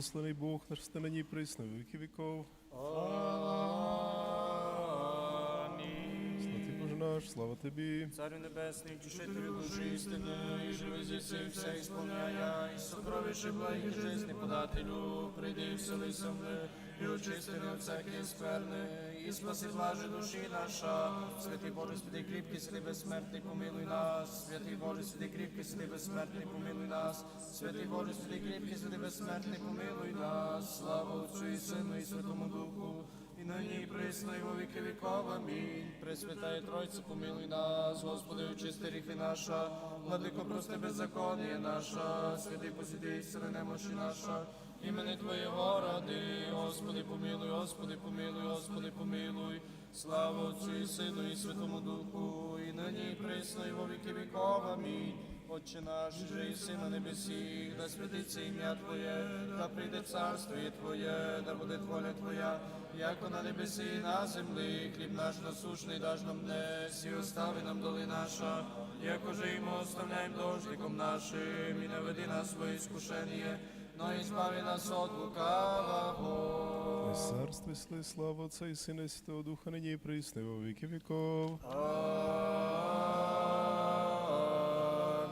Сланий Бог наш стемені, присно віки віков. Слати Боже наш, слава тобі. Царю небесний, тішителю душі істини, і живи зіси все ісполняя, і сокровище благі жизни подателю, прийди вселися в мене, і очисти не от всякі скверни, і спаси блаже душі наша. Святий Боже, святий кріпкий, святий безсмертний, помилуй нас. Святий Боже, святий кріпкий, святий безсмертний, помилуй нас. Святий Боже, святий кріпкий, святий безсмертний, помилуй нас. Слава Отцю і Сину і Святому Духу. І нині присно, і во віки віков. Амінь. Пресвятає Тройце, помилуй нас, Господи, очисти ріхи наша, владико, прости беззаконня наша, святий посіди, сили немощі наша, імени Твоєго ради, Господи, помилуй, Господи, помилуй, Господи, помилуй, слава Отцю і Сину і Святому Духу, і нині і присно, і во віки віков. Амінь. Отче наш, же єси на небесі, да святиться ім'я Твоє, да прийде царство Твоє, да буде воля Твоя, яко на небесі і на землі, хліб наш насушний даж нам днес, і остави нам доли наша, яко же і ми оставляємо должником нашим, і не веди нас своє іскушення, но і збави нас от лукавого. Царство сили, слава Отця і Сина і Святого Духа, нині і присно, во віки віков.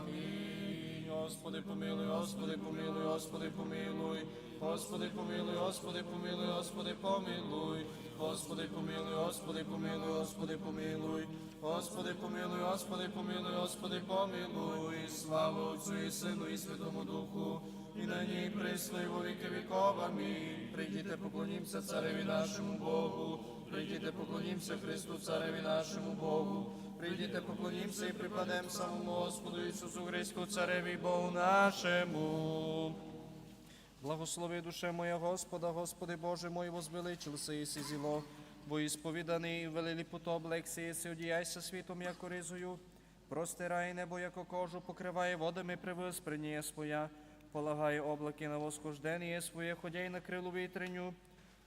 Амінь. Господи, помилуй, Господи, помилуй, Господи, помилуй. Господи, помилуй, Господи, помилуй, Господи, помилуй. Господи, помилуй, Господи, помилуй, Господи, помилуй. Господи, помилуй, Господи, помилуй, Господи, помилуй. Слава Отцю і Сину і Святому Духу. І нині і присно, і во віки віков. Амінь. Прийдіте, поклонімося цареві нашому Богу. Прийдіте, поклонімося Христу, цареві нашому Богу. Прийдіте, поклонімося і припадемо самому Господу Ісусу Христу, цареві Богу нашому. Благослови душе моя Господа, Господи Боже мой, возвеличился єси зіло, бо ісповіданий велелі потоб лекси єси, одіяйся світом, як ризою, простирай небо, яко кожу, покриває водами привиспрення своя, полагає облаки на восхождення своє, ходяй на крилу вітреню,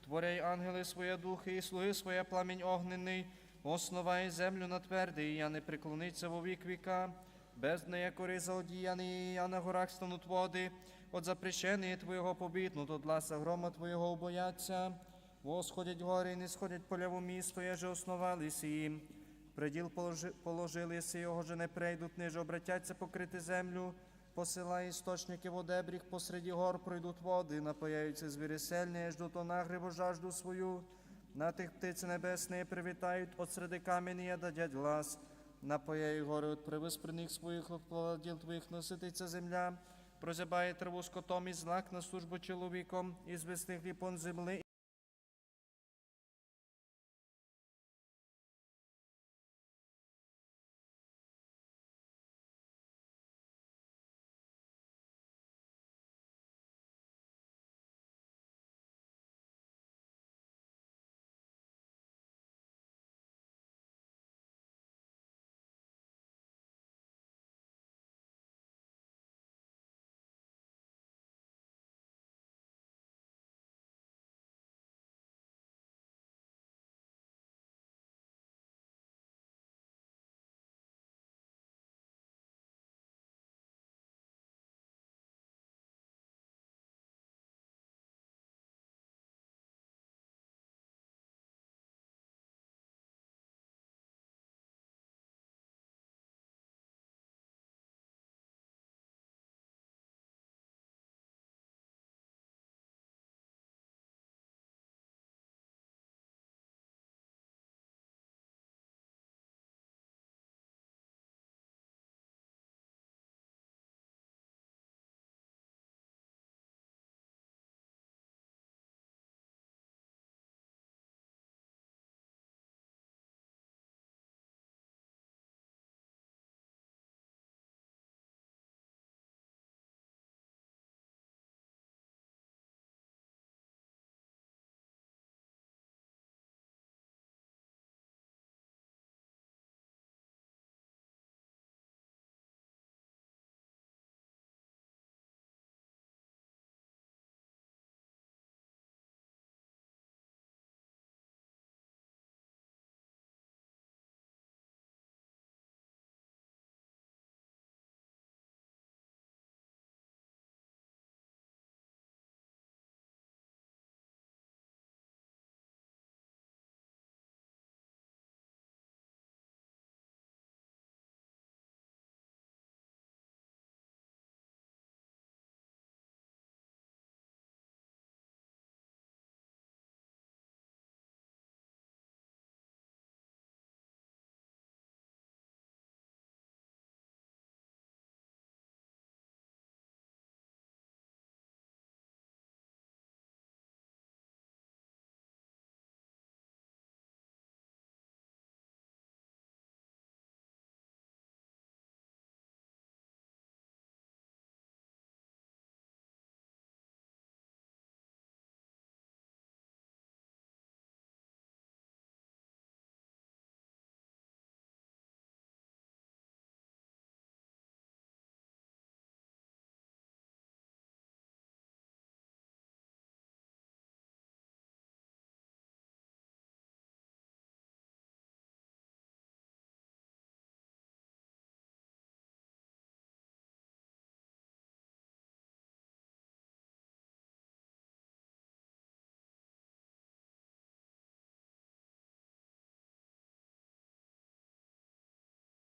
творяй ангели своє духи, і слуги своє пламінь огнений, основай землю на твердий, я не преклониться во вік віка, бездна як риза одіяний, а на горах стануть води, от запрещення Твоєго побітнут, от гласа грома Твоєго убояться. Восходять гори, і не сходять поля в місто, еже основалися їм. Приділ положи, положили си його, же не прийдуть, ниже обратяться покрити землю. Посилай істочники в одебріг, посереді гор пройдуть води, напаяються звірі сельні, аж до нагрибу жажду свою. На тих птиці небесні привітають, от середи камені дадять глас. Напаяй гори от привиспрених своїх, от плодів твоїх насититься земля. Прозябає траву скотом і злак на службу чоловіком, і звесних ліпон земли,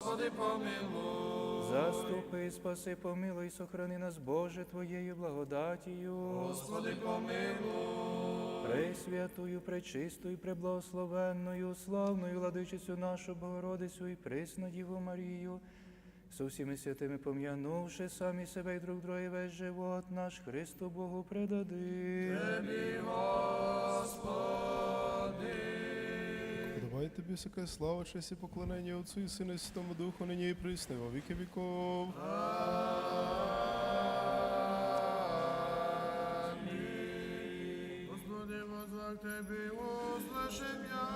Господи, помилуй. Заступи, спаси, помилуй, сохрани нас, Боже, Твоєю благодатію. Господи, помилуй. Пресвятую, пречистою, преблагословенною, славною владичицю нашу Богородицю і присну Діву Марію, со всіми святими пом'янувши самі себе і друг друга весь живот наш Христу Богу предади. Тобі, Господи. Давай тобі всяка слава, честь і поклонення Отцу і Сину і Святому Духу, нині і присно, во віки віков. Господи, возвах Тебе, услышим я,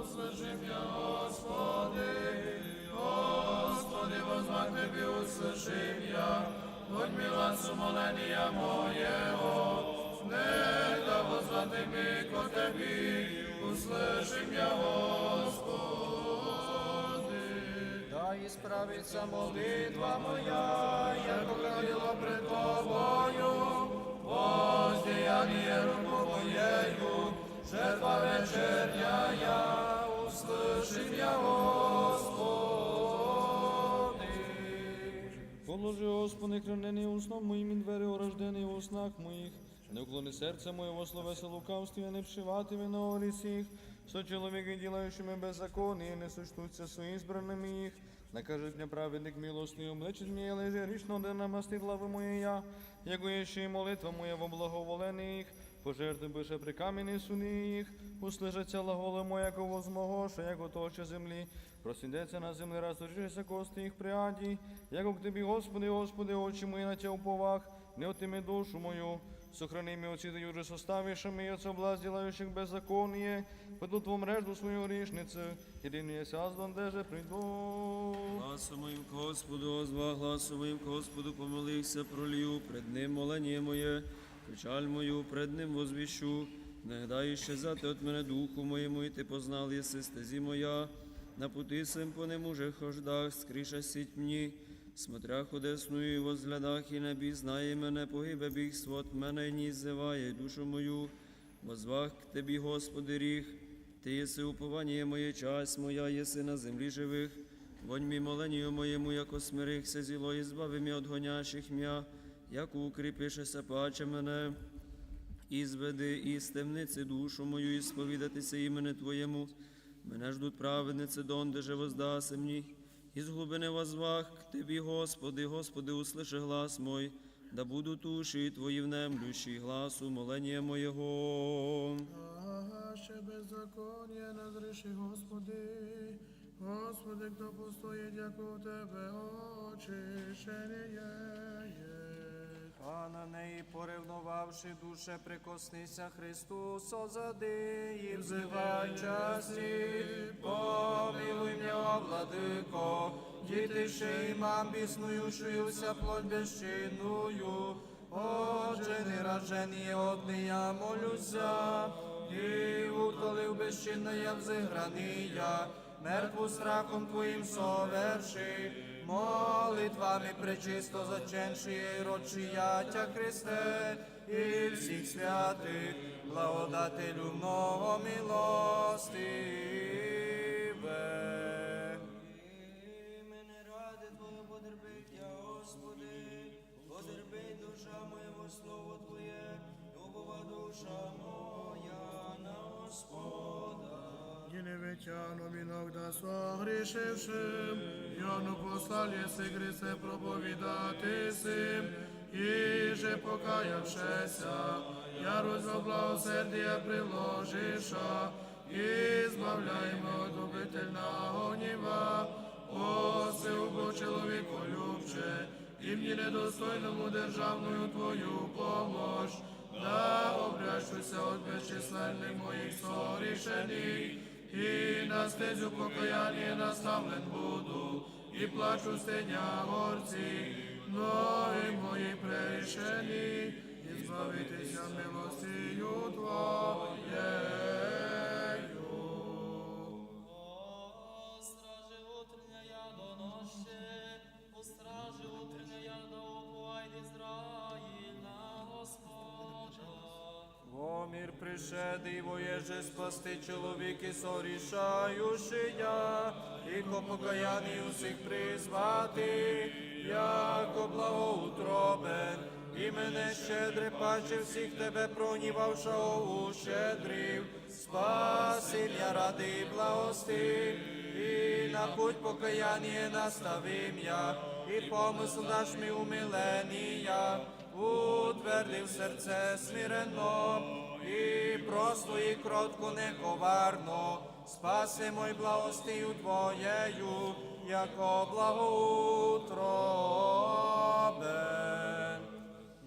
услышим я, Господи. Господи, возвах Тебе, услышим я, будь мила сумоления моего. Не да возвах Тебе, ко Тебе, услышим я, Господи. Да исправится молитва моя, яко ходила пред Тобою, Воздеяние руку моею, жертва вечерняя, услышим я, Господи. Положи, Господи, хранений уснов моїм і двері орождений у снах моїх. Не уклони серце моєго словеса лукавстві, не вшиватиме на орісіх. Со чоловіки, ділаючими беззаконні, не сочтуться со ізбраними їх. Накажет мне праведник милостный, облечит мне леже річно, де намастит глави моєя, яко є ще й молитва моя во благоволених. Пожертви бише при камені суни їх, услежаться лаголи моя, яко возмогоша, яко точа землі. Просвідеться на землі, розторжися кости їх приаді, яко к Тобі, Господи, Господи, очі мої на Тя уповах, не отими душу мою. Сохрани ми оці юже составившими и от соблазн делающих во мрежду свою грішницю, єдиний сяздон, деже прийду. Гласом моїм Господу, озва гласом моїм Господу, помолився, пролію, пред ним молення моє, печаль мою пред ним возвіщу, не ще зати от мене духу моєму, і ти познал єси стезі моя, на пути сим по нему же хождах, скриша сіть мені, смотря ходесную і возглядах, і небі знає мене, погибе біг свот мене, і ні ззиває душу мою, возвах к Тебі, Господи, ріг, Ти єси уповання моє, часть моя, єси на землі живих. Вонь мій моленію моєму, яко смирихся зіло, і збави мі от гонящих м'я, яко укріпишеся паче мене, і зведи із темниці душу мою, і сповідатися імене Твоєму. Мене ждуть праведниці, донде же воздаси мені, із глибини возвах к Тебі, Господи, Господи, услыши глас мой, да будут уши гласу молення моєго. Ага, ще беззаконня не зріши, Господи. Господи, хто постоїть, як у Тебе очищення є. А на неї поревнувавши душе, прикоснися Христу, созади і взивай часті, помилуй мене, владико, діти ще й мам біснуюшися плоть безчинную, Отже, не рожені одни я молюся, і утолив безчинна я. Взигранія, мертву страхом Твоїм соверши, молитвами пречисто заченши рочиятя Христе і всіх святих, благодателю много милостиве. Мене ради Твоє потерпить я, Господи, потерпить душа моєму слово Твоє, любова душа Витягну іногда согрішившим, йону послал єси Христе проповідати сим, і же покаявшеся, я розоблаусердія приложиша, і збавляємо от убительного гніва, оси убо чоловіку любче, і мені недостойному державною Твою помощ, да обрящуся от безчисленних моїх сорішений, і на стезю покаяння наставлен буду, і плачу стеня горці, ноги мої пришені, і збавитися милостію Твоєю. Свише диво єже спасти чоловіки сорішаючия, і ко покаянні усіх призвати, яко благоутробен, і мене щедре паче всіх тебе пронівавшого ущедрив, спасиб'я ради благости, і на путь покаяння наставим я, і помисл даш ми умилення, утвердив серце смиренно, і просто і кротко нековарно, спаси мой благостию Твоєю, яко благоутробен.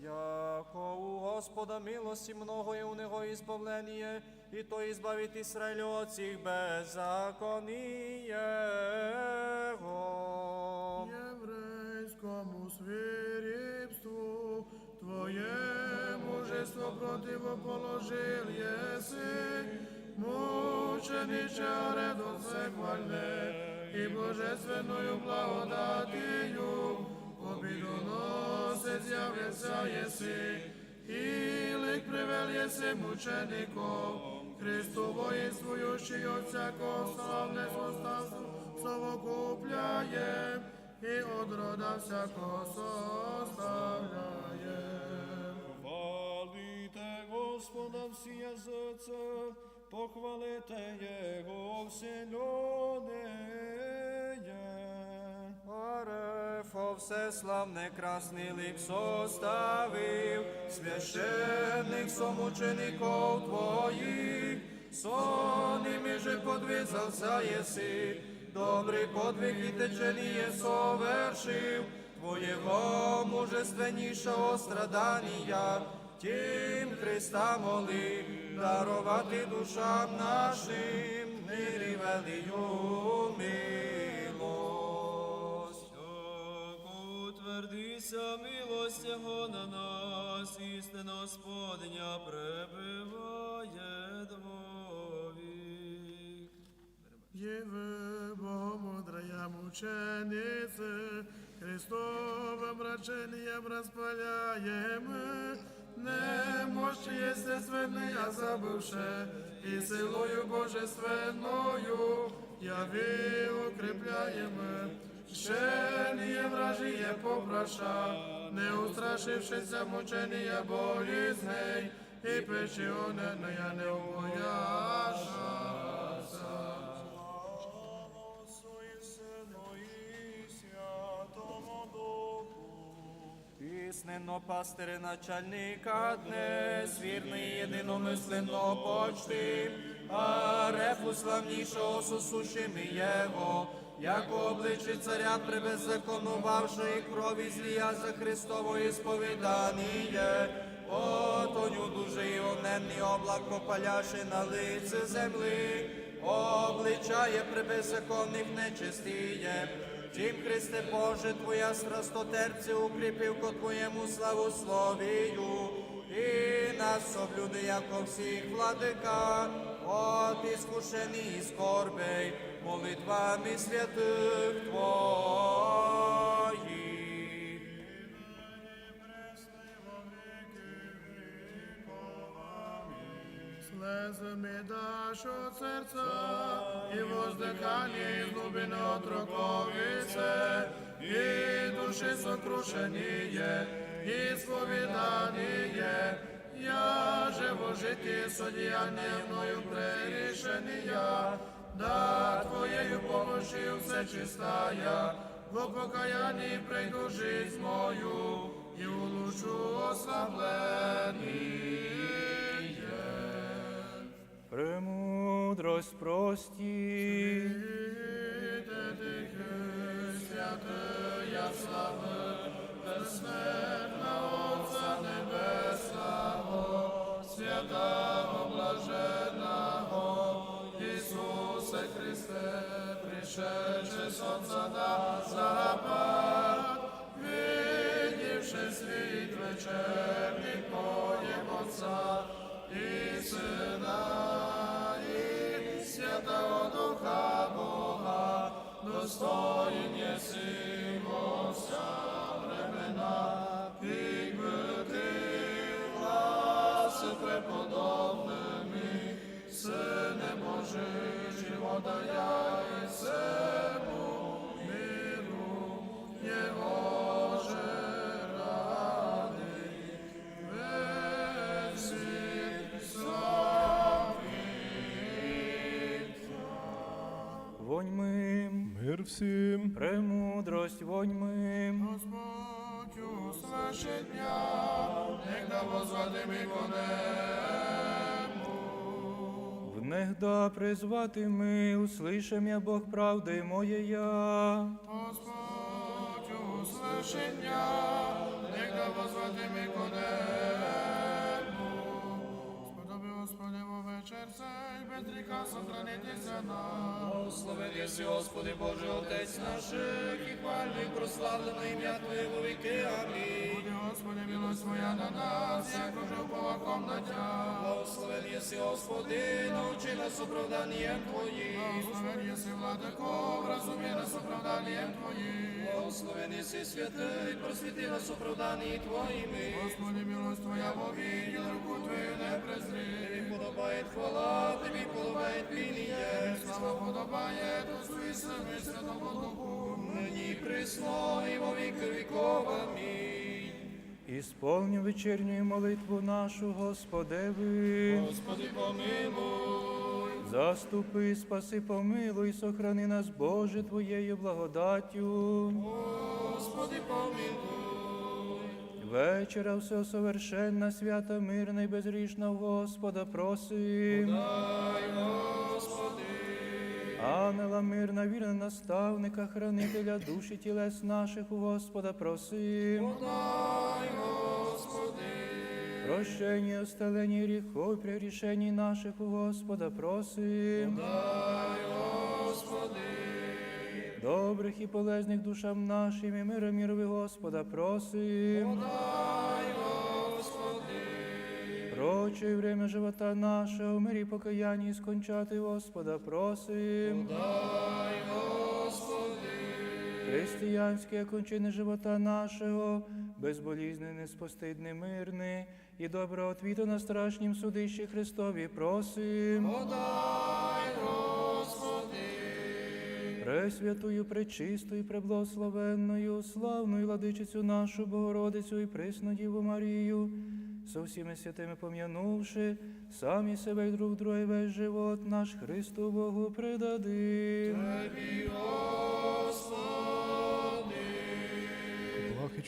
Яко у Господа милості много є у Него ізбавлення, і то ізбавить Ізраїль от всіх беззаконієго. Єврейському свиріпству Твоє мужество противоположил єси, мучениче редоце хвальне, і божественною благодатію побідоносець явився єси, і лик привел єси мучеником, Христу воїнствуючий от всякого славне составство совокупляє, і од рода всякого составляє. Господа всі язиці, похвалите Його все люди. Арефо всеславне красний лик составив, священник сомучеников твоїх, сонними же подвизався єси, добрий подвиг і теченіє совершив, Твоєго мужественнішого страдання, тим Христа моли, дарувати душам нашим, мирі велію милость. Яко утвердися милость Його на нас, істина Господня пребиває двовік. Єве Богомудрая мученице, Христове мраченням розпаляєм, не мощі єсте я забивше, і силою Божественною яви укріпляємо. Ще не вражіє попраша, не устрашившися мучення болізней, і печі я не умояша. Піснено пастири начальника днес, вірний єдиномисленно почти, а рефу славнішого сосущими Його, як обличчя царя прибеззаконувавшої крові злія за Христової сповіданіє, отоню дуже і огненний облак попаляши на лице земли, обличає прибеззаконних нечистіє, Чим, Христе Боже, Твоя страстотерце укріпив ко Твоєму славословію, і нас соблюди, яко всіх владика, от іскушені і скорбей, молитвами святих Твоїх. Слезами дашь от серця, і воздихання із глибини отроковице, і душі сокрушеніє, і сповіданіє, я живу житті судіяння мною прирішення, да Твоєю помощью все чистая, в покаянні прийду жизнь мою, і улучшу ослабленіє. Премудрость прості. Світе святая слава, безсмертна Отця Небесного, святого блаженного, Ісусе Христе, пришедше з Отця на запад, видівши світ вечерній поєм Отця і Сина, Святого Духа Бога, достоин єси всім. Премудрость воньми. Господь услышит дня, негда возвати ми конему. Внегда призвати ми, услышим я Бог правди моєя. Господь услышит дня, негда возвати ми конему. Цей, без сохранитися нам. Благословен єси, Господи Боже, Отець наших, і хвальне, і прославлено ім'я Твоє во віки. Амінь. Буде, Господи, милость Твоя на нас, як уже поваком на Тя. Благословен єси, Господи, научи нас оправданням Твоїм. Благословен єси, владико, розумій нас оправданням Твоїм. Благословен єси, святий, просвіти нас оправданні Твоїми. Господи, милость Твоя вовік, руку Твою не презри. Подобає хвала, Тобі подобає пініє. Слава подобає Отцу і Сину і Святому Духу. Нині присно і во віки віков. Амінь. Ісполню вечірню молитву нашу, Господеви. Господи, помилуй. Заступи, спаси, помилуй, сохрани нас, Боже, Твоєю благодаттю. Господи, помилуй. Вечора все совершенна, свята, мирна і безрішна Господа просим. Дай, Господи. Ангела мирна, вірна наставника, хранителя душі тілес наших у Господа просим. Дай, Господи. Прощення, остелені гріхов, при рішенні наших у Господа просим. Дай, Господи. Добрих і полезних душам нашим і миром мірові Господа просим. Дай, Господи. Проче время живота нашого, в мирі і скончати Господа просим. Дай, Господи. Християнське кончини живота нашого, безболізнене, спостидне, мирне, і доброго отвіту на страшнім судищі Христові просим. Подай, Господи. Пресвятую, пречистою, преблагословенною, славною владичицю нашу Богородицю і присну Діву Марію, со всіми святими пом'янувши, самі себе і друг друге весь живот наш Христу Богу предадим. Тобі, Господи.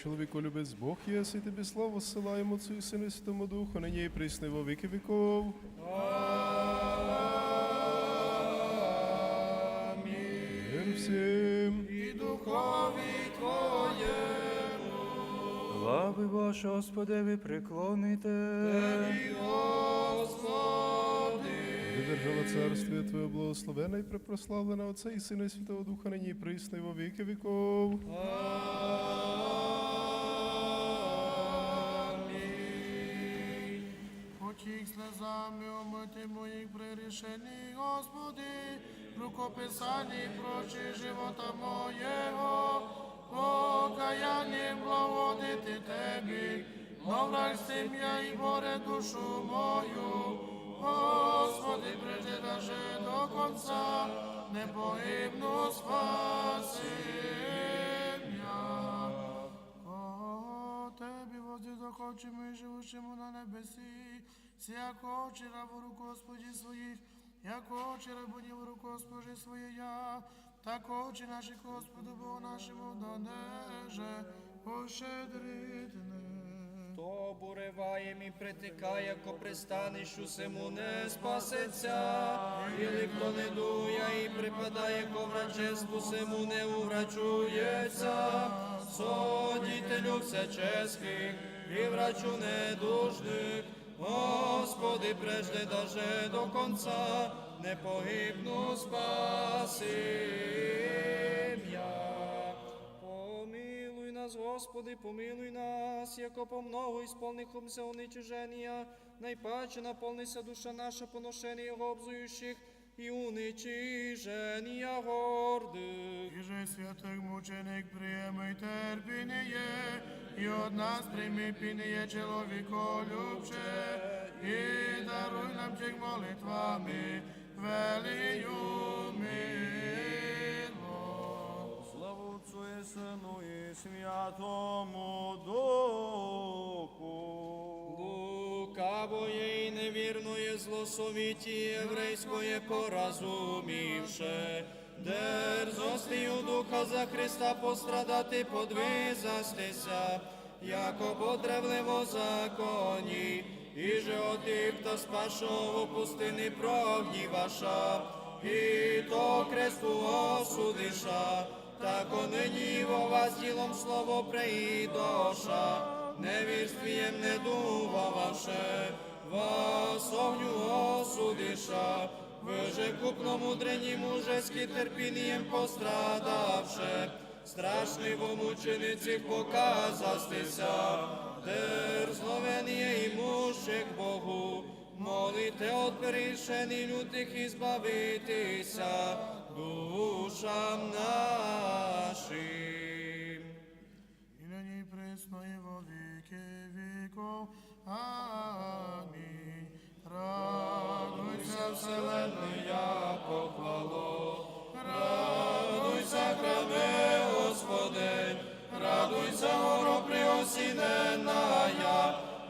Чоловіку любець Бог єси, тобі славу зсилаємо Отцю і Сину і Святому Духу, нині і присни во віки віков. Мир всім. І духові Твоєму. Слави ваша, Господи, ви приклоните. І Господи. Видержала царствие Твоє благословена і препрославлена Отця і Сина і Святого Духа, нині і присни во віки віков. Амінь. Потік слезами омити моїх прирішені, Господи, рукописані прочі живота моєго, покаянням благодити Тебі, Новраль сім'я і горе душу мою, Господи, прежде даже до конца, непогибну спасим я. О, Тебі воді захочемо і живучимо на небесі, всяко вчора в руку Господі своїх, яко вчора будів руку Господі своєя, так очі наші Господу Богу нашому донеже, пощедритне. То буреваєм і притикає, яко пристанеш у сему не спасеться, Ілі хто не дує і припадає ко врачеству сему не уврачується, Содітелю всеческих і врачу недужних, Господи, прежде даже до конца, не погибну спасим я. Помилуй нас, Господи, помилуй нас, яко по много исполнихомся уничижения, найпаче наполнися душа наша поношення обзуючих і уничиження гордих. І же святих мученик приєми і од нас прийми пініє чоловіко любче, і даруй нам тих молитвами, велію мило. Слава Отцу і Сину і Святому Духу. Лукавое і невірное злосовіті єврейськое поразумівше, Дерзостію духа за Христа пострадати, подвизастися, яко потребливо законі, і же отип та спашого пустини прогніваша, і то кресту осудиша, тако нині во вас ділом слово преїдоша, невірствієм не дуваваше, вас огню осудиша, ви же купно мудрені мужеські терпінням пострадавше, страшний во мучениці показастися, дерзновеніє і мушек Богу, молите от перішені лютих і збавитися душам нашим. І нині і присно і во віки віков. Амінь. Радуйся, вселенная, похвало. Радуйся, храме, Господи, радуйся, горо приосіненая,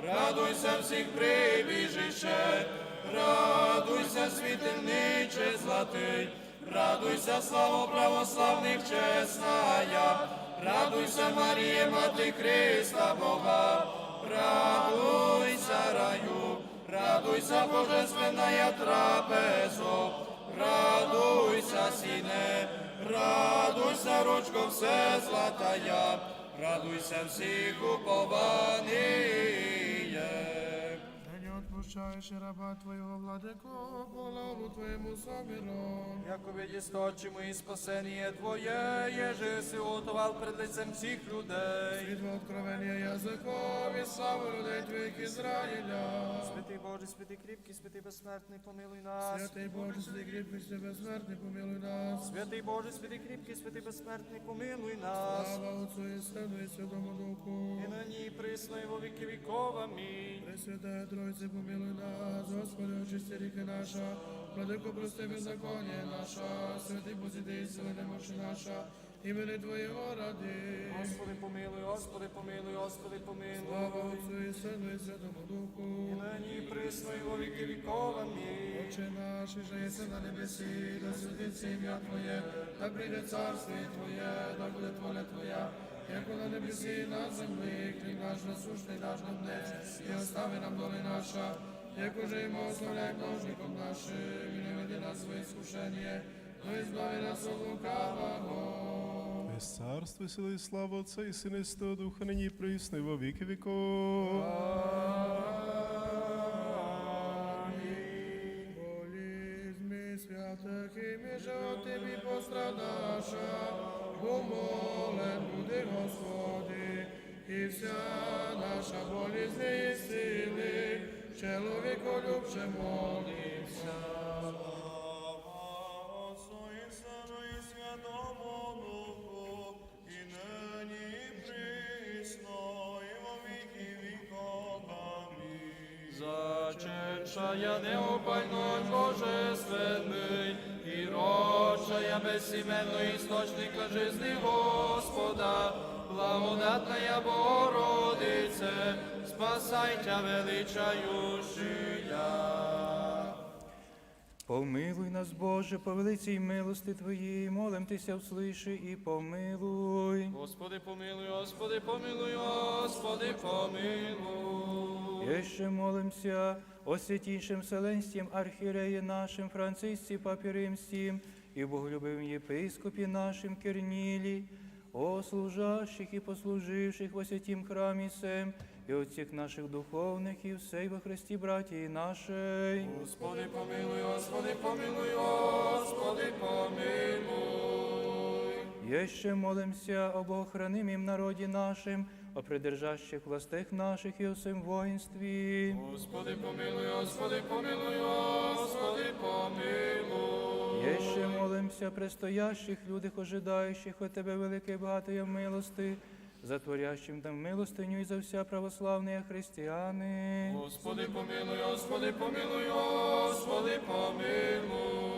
радуйся всіх прибіжище, радуйся, світильниче златий, радуйся, слава православних чесная, радуйся, Марія, Мати Христа Бога, радуйся, радуйся, Божественная трапезо, радуйся, сіне, радуйся, ручко все златая, радуйся всіх упованіє. Отпущаєш раба Твоєго, владико, по лаву Твоєму собіром. Яко відісточі мої спасення Твоє, єже си готував пред лицем всіх людей. Світло откровення язикові, славу людей Твоїх Ізраїля. Святий Боже, святий кріпкий, святий безсмертний, помилуй нас. Святий Боже, святий кріпкий, святий безсмертний, помилуй нас. Святий Боже, святий кріпкий, святий безсмертний, помилуй нас. Слава Отцу і Сину і Святому Духу. І нині і присно, і во віки віков. Амінь. Пресвятая Тройце, помилуй нас, Господи, очисти ріки наша, владико, прости беззаконня наша, святий позиди, сили немощі наша, імени Твоєго ради. Господи, помилуй, Господи, помилуй, Господи, помилуй. Слава помилуй. Отцу і Сину і Святому Духу. І нині присно, і во віки віков. Амінь. Отче наш, що єси на небесі, да святиться ім'я Твоє, да прийде царство Твоє, да буде воля Твоя, як на небесі на землі, хліб наш насущний даш нам днес, і остави нам доли наша, ми ославляй множником нашим, і не веди нас в своє искушення, но і збави нас от лукавого. Без царства, сили і слава Отця і Сина і Святого Духа, нині і во віки віков. Болізьми святих і між от Тобі пострадаша, помолен буде Господи, і вся наша болість і сили, чоловіко любше молимся. Отцу і Сину і Святому Духу, і нині і присно, і во віки віков. Амінь. Неопальной Божественный, и рочая безсеменной источника жизни Господа, благодатная Богородице, спасай тя величающая. Помилуй нас, Боже, по великій милости Твоїй, молим Тися, услиши і помилуй. Господи помилуй, Господи помилуй, Господи помилуй. Еще молимся о святейшем Вселенстім архиереї нашим Францисці Папі Римським і боголюбивім єпископі нашим Кернілі, о служащих і послуживших во святім храмі сем, і от всіх наших духовних і всей во Христі братії нашей. Господи помилуй, Господи помилуй, Господи помилуй. Еще молимся об охранимім народі нашим, о придержащих властях наших і о всем воїнстві. Господи помилуй, Господи помилуй, Господи помилуй. Еще молимся престоящих людях, ожидаючих от Тебе великої багатої милости, затворящим там милостиню і за вся православні християни. Господи помилуй, Господи помилуй, Господи помилуй.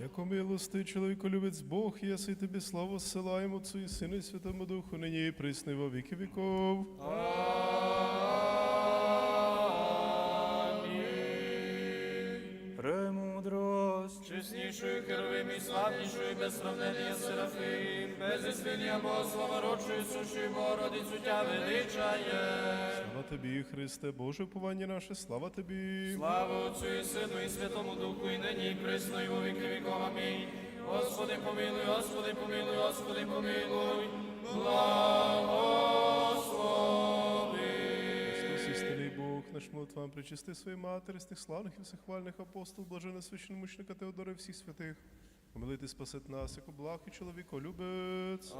Яко милостий чоловіколюбець Бог, єси тобі славу зсилаємо Отцу і Сину і Святому Духу, нині і присно, і во віки віков. Амінь. Премудрость. Чистий Чеснішою Херовим і славнішою, без сравнення Серафим, без ізвіння Богослава, рочою сущою Богородицю тя величає. Слава тобі, Христе, Боже, повання наше, слава тобі. Слава Отцю і Сину і Святому Духу, і нині, і присно, і во віки віков. Амінь. Господи, помилуй, Господи, помилуй, Господи, помилуй. Благослови. Наш молитвам причисти своїй матері, тих славних і всехвальних апостол, блажена священомучника Теодора і всіх святих. Помилити спасет нас, як благ чоловіко любець.